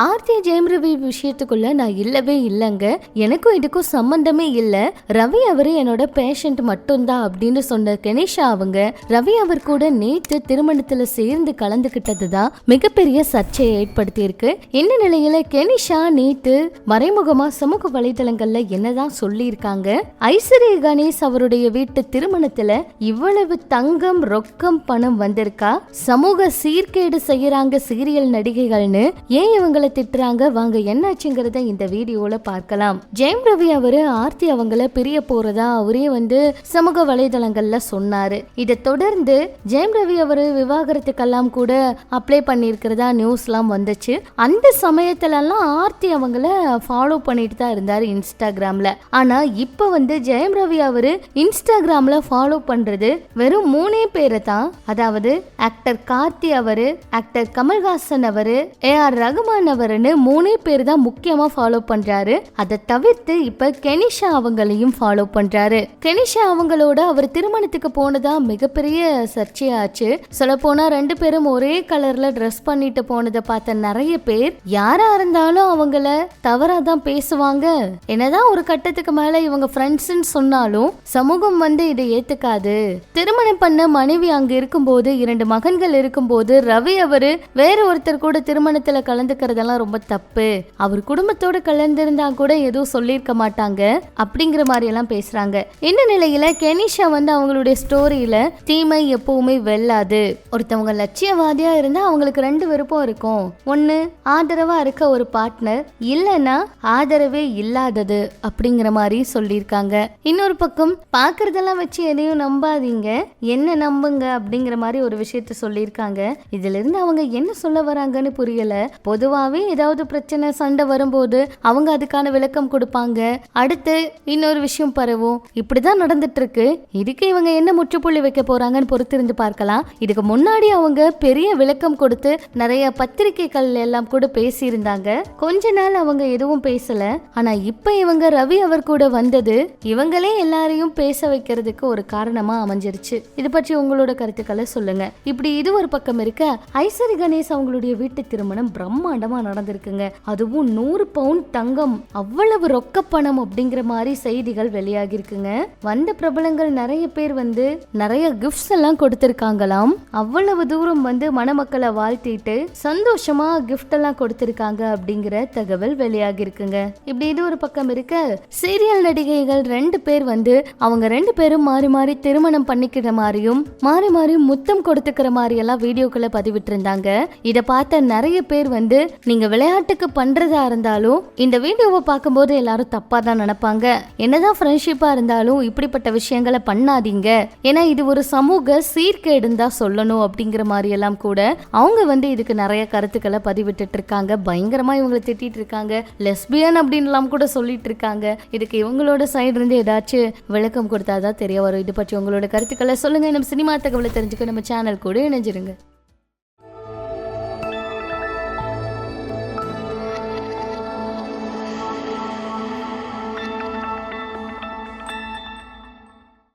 ஆர்த்தி ஜெயம் ரவி விஷயத்துக்குள்ள நான் இல்லவே இல்லைங்க. எனக்கும் இதுக்கும் சம்பந்தமே இல்ல. ரவி அவரு என்னோட பேஷண்ட் மட்டும்தான் அப்படின்னு சொன்ன கணேஷா அவங்க ரவி அவர் கூட நேற்று திருமணத்துல சேர்ந்து கலந்துகிட்டது தான் மிகப்பெரிய சர்ச்சையை ஏற்படுத்தி இருக்கு இந்த நிலையில கெனிஷா நேற்று மறைமுகமா சமூக வலைதளங்கள்ல என்னதான் சொல்லியிருக்காங்க? ஐஸ்வர்ய கணேஷ் அவருடைய வீட்டு திருமணத்துல இவ்வளவு தங்கம் ரொக்கம் பணம் வந்திருக்கா? சமூக சீர்கேடு செய்யறாங்க சீரியல் நடிகைகள்னு ஏன் இவங்கள திட்டுறாங்க. வாங்க என்னாச்சுங்கிறத இந்த வீடியோல பார்க்கலாம். ஜெயம் ரவி அவரு ஆர்த்தி அவங்கள பிரிய போறதா அவரே வந்து சமூக வலைதளங்கள்ல சொன்னாரு. இதை தொடர்ந்து ஜெயம் ரவி அவரு விவாகரத்துக்கெல்லாம் கூட அப்ளை பண்ணியிருக்கிறதா நியூஸ்லாம் வந்துச்சு. அந்த சமயத்துலலாம் ஆர்த்தி அவங்கள ஃபாலோ பண்ணிட்டு தான் இருந்தாரு இன்ஸ்டாகிராம்ல ஆனா இப்போ வந்து ஜெயம் ரவி அவரு இன்ஸ்டாகிராம்ல ஃபாலோ பண்றது வெறும் மூணே பேரை தான். அதாவது ஆக்டர் கார்த்தி அவரு ஆக்டர் கமல்ஹாசன் அவரு ஏ ஆர் ரகுமான் அவர்னு மூணே பேர் தான் முக்கியமா ஃபாலோ பண்றாரு. அதை தவிர்த்து இப்ப கெனிஷா அவங்களையும் ஃபாலோ பண்றாரு. கெனிஷா அவங்களோட அவர் திருமணத்துக்கு போனதா மிகப்பெரிய சர்ச்சையாச்சு. சொல்ல போனா ரெண்டு பேரும் ஒரே கலர்ல ட்ரெஸ் பண்ணிட்டு போனதை பார்த்த நிறைய பேர் யாரா இருந்தாலும் அவங்கள தவறா தான் பேசுவாங்க. என்னதான் ஒரு கட்டத்துக்கு மேல இவங்க ஃப்ரெண்ட்ஸ்ன்னு சொன்னாலும் சமூகம் வந்து இதை ஏத்துக்காது. திருமணம் பண்ண மனைவி அங்க இருக்கும்போது இரண்டு மகன்கள் இருக்கும்போது ரவி அவரு வேற ஒருத்தர் கூட திருமணத்துல கலந்துக்கிறதெல்லாம் ரொம்ப தப்பு. அவர் குடும்பத்தோட கலந்திருந்தா கூட எதுவும் சொல்லியிருக்க மாட்டாங்க அப்படிங்கிற மாதிரி எல்லாம் பேசுறாங்க. இந்த நிலையில கெனிஷா வந்து அவங்களுடைய ஸ்டோரியில தீமை எப்பவுமே வெல்லாது. ஒருத்தவங்க லட்சியவாதியா இருந்தா அவங்களுக்கு ரெண்டு விருப்பம் இருக்கும். ஒண்ணு ஆதரவா இருக்க ஒரு பார்ட்னர் இல்லைன்னா ஆதரவே இல்லாதது அப்படிங்கிற மாதிரி சொல்லியிருக்காங்க. இன்னொரு பக்கம் பாக்குறதெல்லாம் வச்சு எதையும் நம்பாதீங்க. என்ன நம்புங்க அப்படிங்கிற மாதிரி ஒரு விஷயத்த சொல்லியிருக்காங்க. இதுல இருந்து அவங்க என்ன சொல்ல வராங்கன்னு புரியல. பொதுவாவே ஏதாவது பிரச்சனை சண்டை வரும்போது அவங்க அதுக்கான விளக்கம் கொடுப்பாங்க. அடுத்து இன்னொரு விஷயம் பரவும். இப்படிதான் நடந்துட்டு இருக்கு இதுக்கு இவங்க என்ன முற்றுப்புள்ளி வைக்க போறாங்கன்னு பொறுத்திருந்து பார்க்கலாம். இதுக்கு முன்னாடி அவங்க பெரிய விளக்கம் கொடுத்து நிறைய பத்திரிகைகள் எல்லாம் கூட பேசியிருந்தாங்க. கொஞ்ச நாள் அவங்க எதுவும் பேசல. ஆனா இப்ப இவங்க ரவி அவர் கூட வந்தது இவங்களே எல்லாரையும் பேச வைக்கிறதுக்கு ஒரு காரணமா அமைஞ்சிருச்சு. இது பற்றி உங்களோட கருத்துக்களை சொல்லுங்க. இப்படி இது ஒரு பக்கம் இருக்க. ஐஸ்வரி கணேஷ் அவங்களுடைய வீட்டு திருமணம் பிரம்மாண்டமா நடந்திருக்குங்க. அதுவும் நூறு பவுண்ட் தங்கம் அவ்வளவு ரொக்க பணம் அப்படிங்கிற மாதிரி செய்திகள் வெளியாகிருக்குங்க வந்த பிரபலங்கள் நிறைய பேர் வந்து நிறைய கிஃப்ட்ஸ் எல்லாம் கொடுத்திருக்காங்களாம். அவ்வளவு தூரம் வந்து மணமக்களை வாழ்த்திட்டு சந்தோஷமா கிஃப்ட் எல்லாம் கொடுத்திருக்காங்க அப்படிங்கிற தகவல் வெளியாகிருக்குங்க இப்படி இது ஒரு பக்கம் இருக்க சீரியல் நடிகைகள் ரெண்டு பேர் வந்து அவங்க ரெண்டு பேரும் மாறி மாறி திருமணம் பண்ணிக்கிற மாதிரியும் மாறி மாறி முத்தம் கொடுத்துக்கிற மாதிரி எல்லாம் வீடியோக்களை பதிவிட்டு இருந்தாங்க இதை பார்த்த நிறைய பேர் வந்து நீங்கள் விளையாட்டுக்கு பண்ணுறதா இருந்தாலும் இந்த வீடியோவை பார்க்கும்போது எல்லாரும் தப்பாக தான் நினைப்பாங்க. என்னதான் ஃப்ரெண்ட்ஷிப்பாக இருந்தாலும் இப்படிப்பட்ட விஷயங்களை பண்ணாதீங்க. ஏன்னா இது ஒரு சமூக சீர்கேடுன்னு தான் சொல்லணும் அப்படிங்கிற மாதிரி எல்லாம் கூட அவங்க வந்து இதுக்கு நிறைய கருத்துக்களை பதிவிட்டுட்டு இருக்காங்க பயங்கரமாக இவங்களை திட்டிகிட்டு இருக்காங்க லெஸ்பியன் அப்படின்லாம் கூட சொல்லிட்டு இருக்காங்க இதுக்கு இவங்களோட சைடு இருந்து ஏதாச்சும் விளக்கம் கொடுத்தா தான் தெரிய வரும். இது பற்றி உங்களோட கருத்துக்களை சொல்லுங்க. நம்ம சினிமா தகவலை தெரிஞ்சுக்க நம்ம சேனல் கூட இணைஞ்சிருங்க.